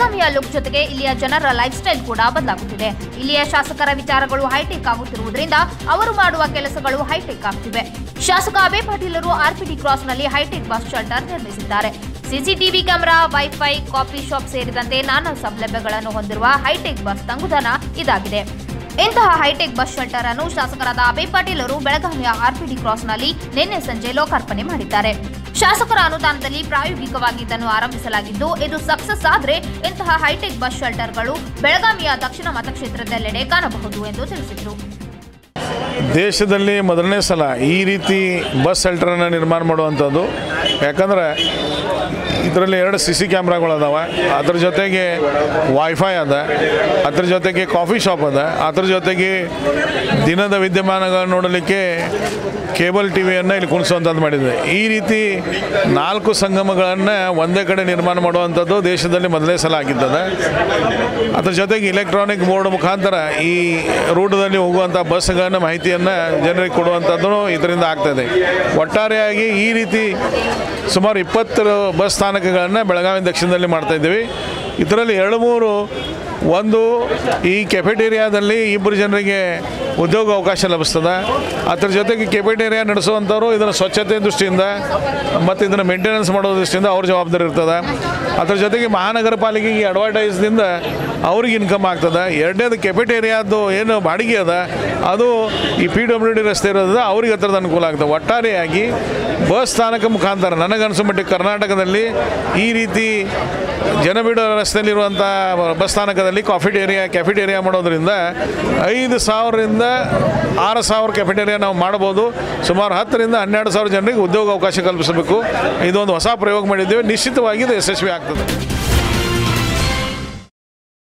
ಬೆಳಗಾವಿಯ ಲುಕ್ ಜೊತೆಗೆ ಇಲ್ಲಿಯ ಜನರ ಲೈಫ್ ಸ್ಟೈಲ್ ಕೂಡ ಬದಲಾಗುತ್ತಿದೆ. ಇಲ್ಲಿಯ ಶಾಸಕರ ವಿಚಾರಗಳು ಹೈಟೆಕ್ ಆಗುತ್ತಿರುವುದರಿಂದ ಅವರು ಮಾಡುವ ಕೆಲಸಗಳು ಹೈಟೆಕ್ ಆಗುತ್ತಿವೆ ಶಾಸಕ ಅಬೆ ಪಾಟೀಲರು ಆರ್ಪಿಟಿ ಕ್ರಾಸ್ನಲ್ಲಿ ಹೈಟೆಕ್ ಬಸ್ ಶೆಲ್ಟರ್ ನಿರ್ಮಿಸಿದ್ದಾರೆ. CCTV camera, wifi, coffee shop ಸೇರಿದಂತೆ ನಾನಾ ಸೌಲಭ್ಯಗಳನ್ನು ಹೊಂದಿರುವ ಹೈಟೆಕ್ ಬಸ್ ತಂಗುದಾಣ ಇದಾಗಿದೆ. ಇಂತಹ ಹೈಟೆಕ್ ಬಸ್ ಶೆಲ್ಟರ್ ಅನ್ನು ಶಾಸಕರಾದ ಅಬೆ ಪಾಟೀಲರು ಬೆಳಗಾವಿಯ ಆರ್ಪಿಡಿ ಕ್ರಾಸ್ನಲ್ಲಿ ನಿನ್ನೆ ಸಂಜೆ ಲೋಕಾರ್ಪಣೆ ಮಾಡಿದ್ದಾರೆ. ಶಾಸಕರ ಅನುದಾನದಲ್ಲಿ ಪ್ರಾಯೋಗಿಕವಾಗಿ ಇದನ್ನು ಆರಂಭಿಸಲಾಗಿದ್ದು, ಇದು ಸಕ್ಸಸ್ ಆದರೆ ಇಂತಹ ಹೈಟೆಕ್ ಬಸ್ ಶೆಲ್ಟರ್ಗಳು ಬೆಳಗಾವಿಯ ದಕ್ಷಿಣ ಮತಕ್ಷೇತ್ರದಲ್ಲೆಡೆ ಕಾಣಬಹುದು ಎಂದು ತಿಳಿಸಿದರು. ದೇಶದಲ್ಲಿ ಮೊದಲನೇ ಸಲ ಈ ರೀತಿ ಬಸ್ ಶೆಲ್ಟರನ್ನು ನಿರ್ಮಾಣ ಮಾಡುವಂಥದ್ದು. ಯಾಕಂದ್ರೆ ಇದರಲ್ಲಿ ಎರಡು ಸಿ ಸಿ ಕ್ಯಾಮ್ರಾಗಳು ಅದಾವೆ ಅದ್ರ ಜೊತೆಗೆ ವೈಫೈ ಅದ. ಅದ್ರ ಜೊತೆಗೆ ಕಾಫಿ ಶಾಪ್ ಅದ. ಅದ್ರ ಜೊತೆಗೆ ದಿನದ ವಿದ್ಯಮಾನಗಳನ್ನು ನೋಡಲಿಕ್ಕೆ ಕೇಬಲ್ ಟಿ ವಿಯನ್ನು ಇಲ್ಲಿ ಕುಣಿಸುವಂಥದ್ದು ಮಾಡಿದೆ ಈ ರೀತಿ ನಾಲ್ಕು ಸಂಗಮಗಳನ್ನು ಒಂದೇ ಕಡೆ ನಿರ್ಮಾಣ ಮಾಡುವಂಥದ್ದು ದೇಶದಲ್ಲಿ ಮೊದಲೇ ಸಲ ಆಗಿದ್ದದೆ. ಅದ್ರ ಜೊತೆಗೆ ಇಲೆಕ್ಟ್ರಾನಿಕ್ ಬೋರ್ಡ್ ಮುಖಾಂತರ ಈ ರೂಟದಲ್ಲಿ ಹೋಗುವಂಥ ಬಸ್ಗಳನ್ನ ಮಾಹಿತಿಯನ್ನು ಜನರಿಗೆ ಕೊಡುವಂಥದ್ದು ಇದರಿಂದ ಆಗ್ತದೆ ಒಟ್ಟಾರೆಯಾಗಿ ಈ ರೀತಿ ಸುಮಾರು ಇಪ್ಪತ್ತು ಬಸ್ ಸ್ಥಾನಕಗಳನ್ನು ಬೆಳಗಾವಿ ದಕ್ಷಿಣದಲ್ಲಿ ಮಾಡ್ತಾ ಇದ್ದೀವಿ. ಇದರಲ್ಲಿ ಎರಡು ಮೂರು, ಒಂದು ಈ ಕೆಫೆಟೇರಿಯಾದಲ್ಲಿ ಇಬ್ಬರು ಜನರಿಗೆ ಉದ್ಯೋಗ ಅವಕಾಶ ಲಭಿಸ್ತದೆ. ಅದ್ರ ಜೊತೆಗೆ ಕೆಫೆಟೇರಿಯಾ ನಡೆಸುವಂಥವ್ರು ಇದನ್ನು ಸ್ವಚ್ಛತೆ ದೃಷ್ಟಿಯಿಂದ ಮತ್ತು ಇದನ್ನು ಮೇಂಟೆನೆನ್ಸ್ ಮಾಡೋ ದೃಷ್ಟಿಯಿಂದ ಅವ್ರ ಜವಾಬ್ದಾರಿ ಇರ್ತದೆ. ಅದ್ರ ಜೊತೆಗೆ ಮಹಾನಗರ ಪಾಲಿಕೆಗೆ ಅಡ್ವರ್ಟೈಸ್ದಿಂದ ಅವ್ರಿಗೆ ಇನ್ಕಮ್ ಆಗ್ತದೆ. ಎರಡನೇದು ಕೆಫೆಟೇರಿಯಾದ್ದು ಏನು ಬಾಡಿಗೆ ಅದ, ಅದು ಈ ಪಿ ಡಬ್ಲ್ಯೂ ಡಿ ರಸ್ತೆ ಇರೋದ್ರಿಂದ ಅವ್ರಿಗೆ ಹತ್ರದ ಅನುಕೂಲ ಆಗ್ತದೆ. ಒಟ್ಟಾರೆಯಾಗಿ ಬಸ್ ಸ್ಥಾನಕ ಮುಖಾಂತರ ನನಗನ್ಸೋ ಮಟ್ಟಿಗೆ ಕರ್ನಾಟಕದಲ್ಲಿ ಈ ರೀತಿ ಜನಬಿಡೋ ರಸ್ತೆಯಲ್ಲಿರುವಂಥ ಬಸ್ ಸ್ಥಾನಕದಲ್ಲಿ ಕಾಫಿಟೇರಿಯಾ, ಕ್ಯಾಫಿಟೇರಿಯಾ ಮಾಡೋದ್ರಿಂದ ಐದು ಸಾವಿರದಿಂದ ಆರು ಸಾವಿರ ಕ್ಯಾಫಿಟೇರಿಯಾ ನಾವು ಮಾಡ್ಬೋದು. ಸುಮಾರು ಹತ್ತರಿಂದ ಹನ್ನೆರಡು ಸಾವಿರ ಜನರಿಗೆ ಉದ್ಯೋಗ ಅವಕಾಶ ಕಲ್ಪಿಸಬೇಕು. ಇದೊಂದು ಹೊಸ ಪ್ರಯೋಗ ಮಾಡಿದ್ದೇವೆ. ನಿಶ್ಚಿತವಾಗಿ ಇದು ಯಶಸ್ವಿ ಆಗ್ತದೆ.